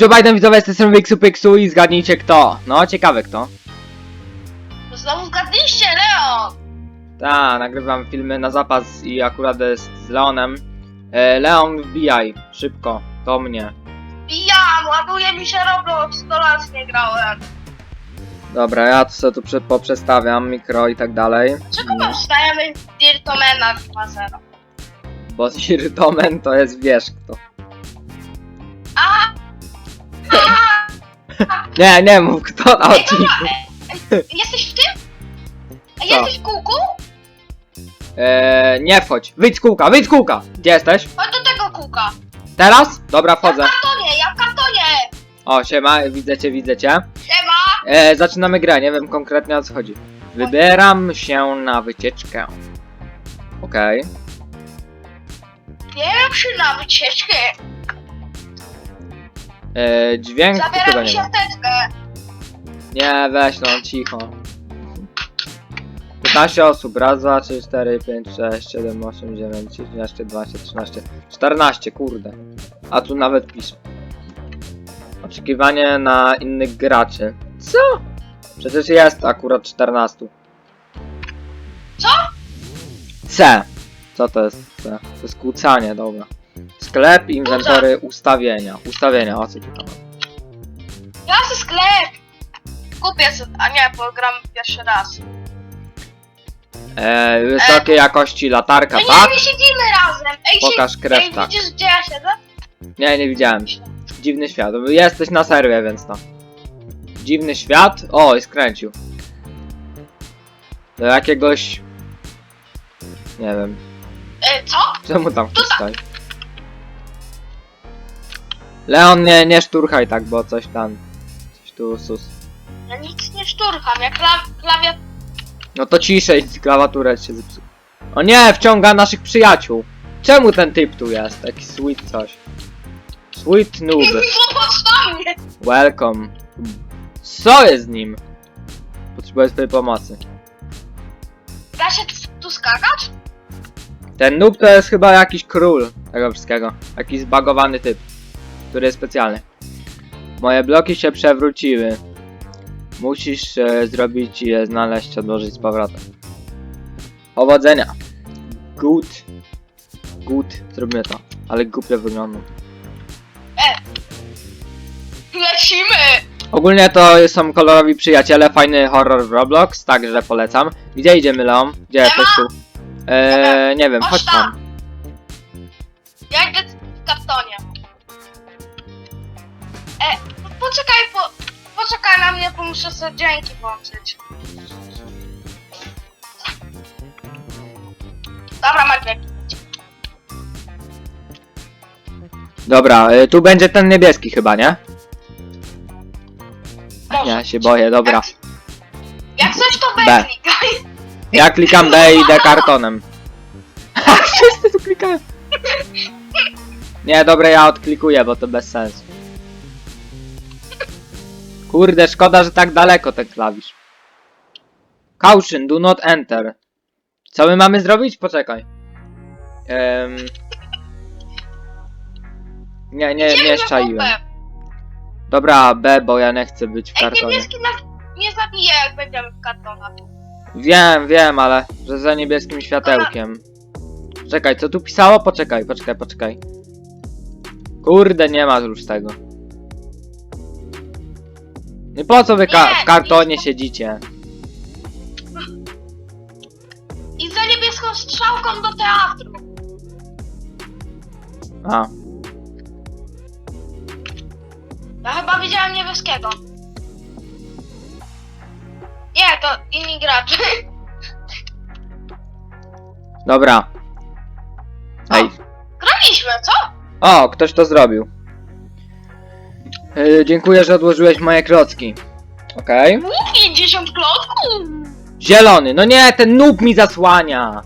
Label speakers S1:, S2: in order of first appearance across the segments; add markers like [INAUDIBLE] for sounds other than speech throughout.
S1: Joe Biden widzowie z tej strony Wixu Pixu i zgadnijcie kto. No, ciekawe kto.
S2: No znowu zgadliście, Leo!
S1: Ta, nagrywam filmy na zapas i akurat jest z Leonem. E, Leon, wbijaj, szybko, do mnie.
S2: Bijam, ładuje mi się Roblox, 100 lat nie grałem.
S1: Dobra, ja to sobie tu prze, poprzestawiam, mikro i tak dalej.
S2: Czego my wstajemy Dirtomena 2.0?
S1: Bo Sirtomen to jest wiesz kto.
S2: A!
S1: Nie, nie mów kto na
S2: Ej,
S1: odcinku.
S2: dobra, ej, jesteś w tym? Ej,
S1: Co?
S2: jesteś w kółku?
S1: E, nie wchodź, wyjdź z kółka, wyjdź z kółka! Gdzie jesteś?
S2: Chodź do tego kółka.
S1: Teraz? Dobra,
S2: Ja w
S1: wchodzę.
S2: kartonie, ja w kartonie!
S1: O, siema, widzę cię, widzę cię.
S2: Siema!
S1: E, zaczynamy grę, nie wiem konkretnie o co chodzi. Wybieram się na wycieczkę. Okej.
S2: Się na wycieczkę.
S1: E, Dźwięk chyba
S2: Zabieram
S1: nie
S2: się
S1: ma.
S2: teczkę.
S1: Nie, weź no, cicho. 15 osób, raz, dwa, trzy, cztery, pięć, sześć, siedem, osiem, dziewięć, 11, 12, 13, 14, kurde. A tu nawet pisze. Oczekiwanie na innych graczy. Co? Przecież jest akurat 14.
S2: Co?
S1: C. Co to jest C? To jest kłócanie, dobra. Sklep, inwentory, ustawienia. Ustawienia, o co tu tam?
S2: Ja chcę sklep. Kupię sobie, a nie, bo gram pierwszy raz.
S1: E, wysokiej jakości latarka,
S2: No nie,
S1: tak?
S2: nie siedzimy razem. Ej,
S1: Pokaż krew,
S2: Ej,
S1: tak.
S2: widzisz gdzie ja siedzę?
S1: Nie, nie widziałem. Dziwny świat. Jesteś na serwie, więc no. Dziwny świat? O, i skręcił. Do jakiegoś... Nie wiem.
S2: Ej, co?
S1: Czemu tam ktoś stoi? Leon, nie, nie szturchaj tak, bo coś tam... Coś tu sus.
S2: Ja nic nie szturcham, ja klaw klawiat...
S1: No to ciszej, klawiaturę się zepsuł. O nie, wciąga naszych przyjaciół. Czemu ten typ tu jest? Taki sweet coś. Sweet noob. [LAUGHS]
S2: Popatrz mnie!
S1: Welcome. Co jest z nim? Potrzebuję twojej pomocy.
S2: Da się tu skakać?
S1: Ten noob to jest chyba jakiś król tego wszystkiego. Jakiś zbagowany typ, który jest specjalny. Moje bloki się przewróciły. Musisz e, zrobić je, znaleźć, odłożyć z powrotem. Powodzenia. Good. Good. Zrobimy to. Ale głupio wygląda.
S2: Lecimy!
S1: Ogólnie to są kolorowi przyjaciele, fajny horror w Roblox, także polecam. Gdzie idziemy, Leon? Gdzie jesteś tu? Eee, nie wiem,
S2: Chodź
S1: tam.
S2: Ja idę w kartonie. Poczekaj, po, poczekaj na mnie, bo muszę sobie dźwięki włączyć. Dobra, Maciek.
S1: Dobra, y, tu będzie ten niebieski chyba, nie? Ja się boję, dobra.
S2: Jak, jak coś to
S1: B.
S2: B klikaj.
S1: Ja klikam D i idę kartonem. [LAUGHS] Wszyscy tu klikają. Nie, dobra, ja odklikuję, bo to bez sensu. Kurde, szkoda, że tak daleko ten klawisz. Caution, do not enter. Co my mamy zrobić? Poczekaj. Em... Nie, nie, nie szczaiłem. Dobra, B, bo ja nie chcę być w
S2: Ej,
S1: kartonie.
S2: niebieski nas nie zabije, jak będziemy w kartonach.
S1: Wiem, wiem, ale że za niebieskim światełkiem. Czekaj, co tu pisało? Poczekaj, poczekaj, poczekaj. Kurde, nie ma już tego. Nie po co wy ka-
S2: Nie,
S1: w kartonie
S2: nie.
S1: siedzicie?
S2: I za niebieską strzałką do teatru.
S1: A,
S2: Ja chyba widziałem niebieskiego. Nie, to inni gracze.
S1: dobra. Ej,
S2: Graliśmy, co?
S1: o, ktoś to zrobił. Yy, dziękuję, że odłożyłeś moje klocki. Okej.
S2: 50 klocków!
S1: Zielony, no nie, ten noob mi zasłania.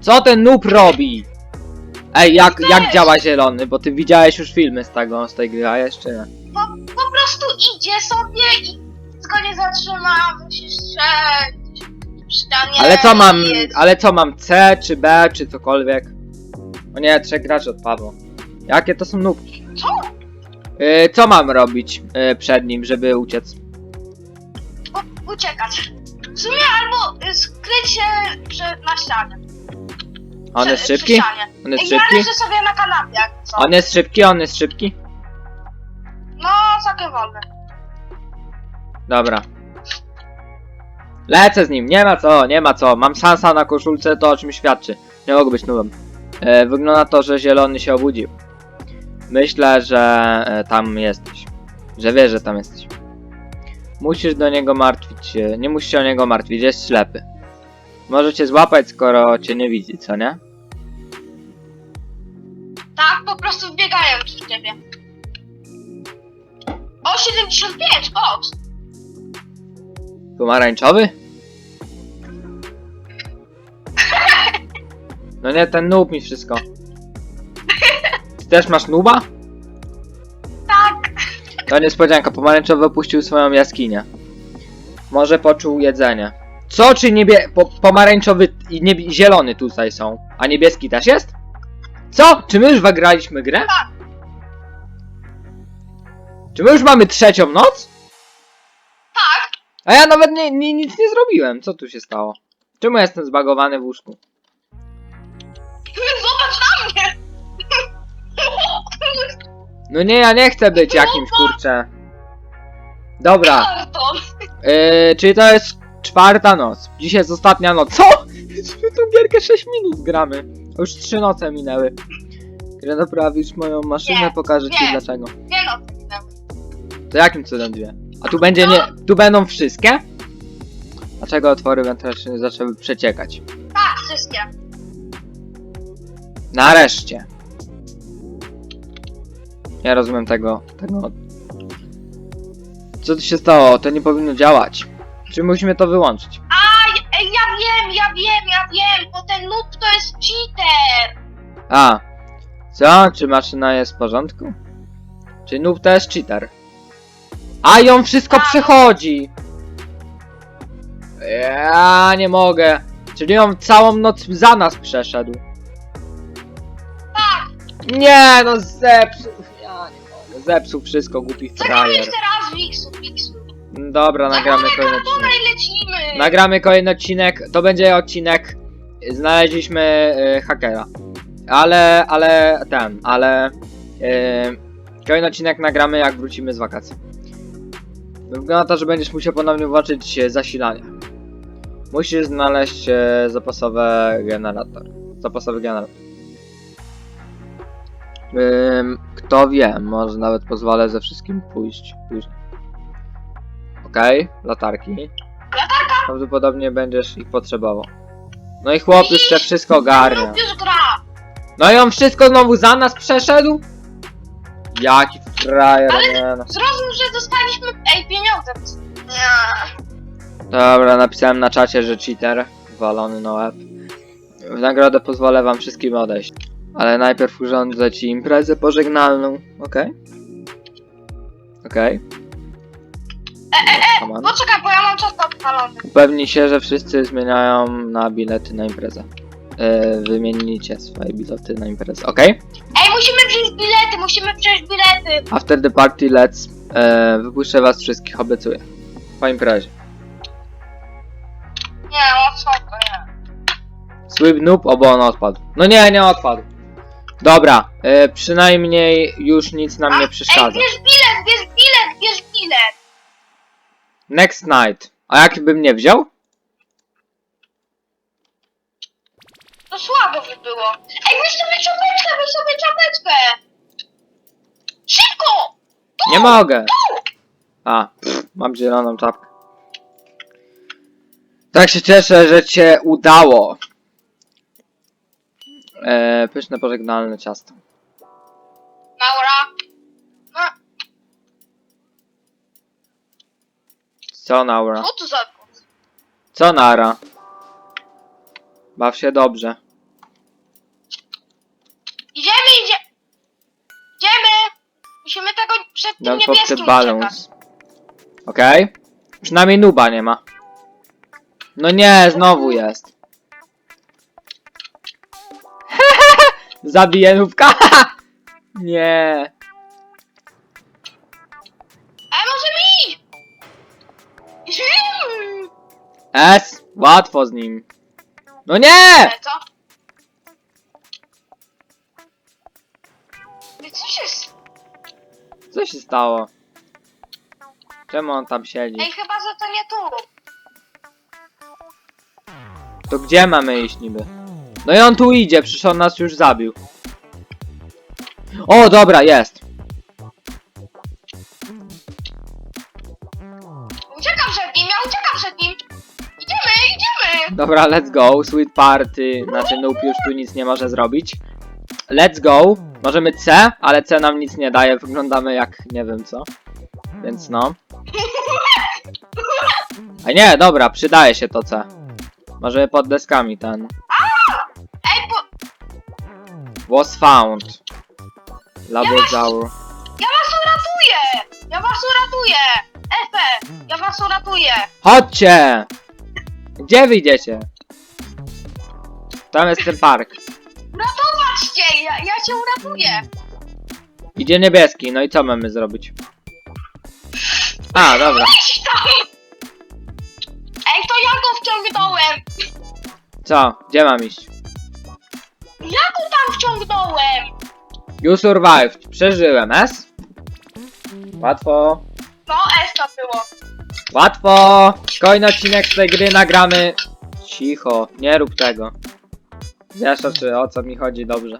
S1: Co ten noob robi? Ej, jak, jak działa zielony? Bo ty widziałeś już filmy z tego, z tej gry, a jeszcze nie.
S2: Po, po prostu idzie sobie i tylko nie zatrzyma, musisz.
S1: Ale co mam,
S2: jest-
S1: ale co mam, C czy B, czy cokolwiek? O nie, trzech graczy odpadło. Jakie to są nóbki?
S2: Co?
S1: Y, co mam robić y, przed nim, żeby uciec?
S2: U- uciekać. W sumie albo y, skryć się przy, na ścianie.
S1: On jest
S2: przy
S1: szybki?
S2: ścianie.
S1: On jest
S2: Ja
S1: szybki?
S2: leżę sobie na kanapie, jak co.
S1: On jest szybki, on jest szybki?
S2: No, całkiem wolny.
S1: Dobra. Lecę z nim, nie ma co, nie ma co. Mam Sansa na koszulce, to o czym świadczy. Nie mogę być nubem. E, wygląda na to, że zielony się obudził. Myślę, że e, tam jesteś. Że wiesz, że tam jesteś. Musisz do niego martwić się. Nie musisz się o niego martwić, jest ślepy. Może cię złapać, skoro cię nie widzi, co nie?
S2: Tak, po prostu wbiegają przy ciebie. O, 75, box.
S1: Pomarańczowy? No nie, ten noob mi wszystko. Też masz nuba?
S2: Tak.
S1: To niespodzianka, pomarańczowy opuścił swoją jaskinię. Może poczuł jedzenie. Co, czy niebie... Po, pomarańczowy i niebie... zielony tutaj są, a niebieski też jest? Co? Czy my już wygraliśmy grę?
S2: Tak.
S1: Czy my już mamy trzecią noc?
S2: Tak.
S1: A ja nawet nie, nie, nic nie zrobiłem. Co tu się stało? Czemu jestem zbagowany w łóżku? No nie, ja nie chcę być jakimś kurczę. Dobra,
S2: Karton.
S1: yy, czyli to jest czwarta noc. Dzisiaj jest ostatnia noc. Co? My tą gierkę 6 minut gramy. Już 3 noce minęły. Kiedy naprawisz moją maszynę,
S2: Nie,
S1: pokażę ci
S2: nie.
S1: dlaczego.
S2: Nie no,
S1: To jakim cudem dwie? A tu będzie nie. Tu będą wszystkie? Dlaczego otwory wentylacyjne zaczęły przeciekać?
S2: tak, wszystkie.
S1: Nareszcie. Nie rozumiem tego, tego. Co tu się stało? To nie powinno działać. Czy musimy to wyłączyć?
S2: A, ja, ja wiem, ja wiem, ja wiem, bo ten noob to jest cheater.
S1: A. Co? Czy maszyna jest w porządku? Czy noob to jest cheater? A on wszystko
S2: Tak.
S1: przechodzi! Ja nie mogę. Czyli on całą noc za nas przeszedł.
S2: Tak,
S1: Nie, no zepsuł. Zepsuł wszystko, głupi
S2: zagramy
S1: frajer.
S2: jeszcze raz Wixu, Wixu.
S1: Dobra, nagramy
S2: Zagramy
S1: kolejny odcinek.
S2: i lecimy.
S1: Nagramy kolejny odcinek. To będzie odcinek. Znaleźliśmy y, hakera. Ale, ale ten, ale. Y, kolejny odcinek nagramy jak wrócimy z wakacji. Wygląda na to, że będziesz musiał ponownie włączyć e, zasilanie. Musisz znaleźć e, zapasowe generator. Zapasowy generator. Kto wie, może nawet pozwolę ze wszystkim pójść później. Okej, latarki.
S2: Latarka.
S1: Prawdopodobnie będziesz ich potrzebował. No i chłop już się wszystko ogarnia. No i on wszystko znowu za nas przeszedł? Jaki frajer, nie no.
S2: Zrozum, że dostaliśmy, ej, pieniądze. Nie.
S1: Dobra, napisałem na czacie, że cheater. Walony no łeb. W nagrodę pozwolę wam wszystkim odejść. Ale najpierw urządzę ci imprezę pożegnalną, okej? Okej. Come on.
S2: Poczekaj, bo ja mam czas odpalony.
S1: Upewnij się, że wszyscy zmieniają na bilety na imprezę. Yy, wymienicie swoje bilety na imprezę, okej?
S2: Ej, musimy wziąć bilety, musimy wziąć bilety.
S1: After the party, let's. Yy, wypuszczę was wszystkich, obiecuję. Po imprezie.
S2: Nie, o co to nie.
S1: Sweep noob, obo on odpadł. No nie, nie odpadł. Dobra, yy, przynajmniej już nic nam nie
S2: Ej,
S1: przeszkadza.
S2: bierz bilet, bierz bilet, bierz bilet.
S1: Next night. A jakbym nie wziął?
S2: To słabo by było. Ej, weź sobie czapeczkę, weź sobie czapeczkę. Szybko!
S1: Nie mogę. A, pff, mam zieloną czapkę. Tak się cieszę, że cię udało. E, pyszne pożegnalne ciasto.
S2: Maura. No,
S1: Co Naura?
S2: co tu za...
S1: Co Nara? Baw się dobrze.
S2: Idziemy, idzie... Idziemy! Musimy tego przed tym
S1: Don't pop the
S2: niebieskim uciekać.
S1: balloons. Okej? Przynajmniej nuba nie ma. No nie, znowu jest. Zabiję nubka! [LAUGHS] Nie. E, może mi! S, łatwo z nim. No nie!
S2: Co? Co się...
S1: Co się stało? Czemu on tam siedzi?
S2: Ej, chyba, że to nie tu.
S1: To gdzie mamy iść niby? No i on tu idzie, przecież on nas już zabił. O, dobra, jest.
S2: Uciekam przed nim, ja uciekam przed nim. Idziemy, idziemy.
S1: Dobra, let's go. Sweet party. Znaczy noob już tu nic nie może zrobić. Let's go. Możemy C, ale C nam nic nie daje. Wyglądamy jak nie wiem co. Więc no. [LAUGHS] A nie, dobra, przydaje się to C. Możemy pod deskami ten. Was found. Labozaur.
S2: ja was uratuję. Ja was uratuję. Efe, ja was uratuję.
S1: Chodźcie! Gdzie wyjdziecie? Tam jest ten park.
S2: Patrzcie, ja, ja cię uratuję.
S1: Idzie niebieski, no i co mamy zrobić? A, dobra.
S2: Tam. Ej, to ja go wciągnąłem.
S1: Co? Gdzie mam iść?
S2: Wciągnąłem.
S1: You survived. Przeżyłem, S? Łatwo.
S2: No, S to było.
S1: Łatwo! Kolejny odcinek z tej gry nagramy. Cicho, nie rób tego. Wiesz o, czy, o co mi chodzi dobrze.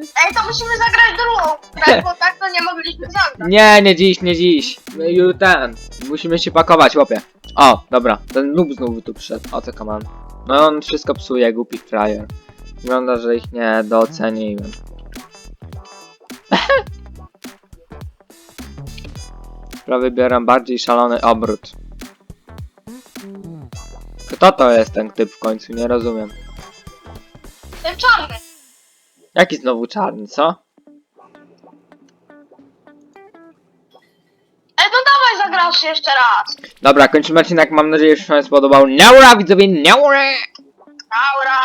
S2: Ej, to musimy zagrać drugą, grę, bo tak to nie mogliśmy zagrać.
S1: Nie, nie dziś, nie dziś. You ten. Musimy się pakować, łopie. O, dobra, ten noob znowu tu przyszedł. O co kaman. No on wszystko psuje, głupi frajer. Wygląda, że ich nie doceniłem. Chyba [LAUGHS] wybieram bardziej szalony obrót. Kto to jest ten typ w końcu? Nie rozumiem.
S2: Ten czarny.
S1: Jaki znowu czarny, co?
S2: Zagrasz jeszcze raz.
S1: Dobra, kończymy odcinek. Mam nadzieję, że się Wam spodobał. Naura, widzowie, naura!
S2: Aura,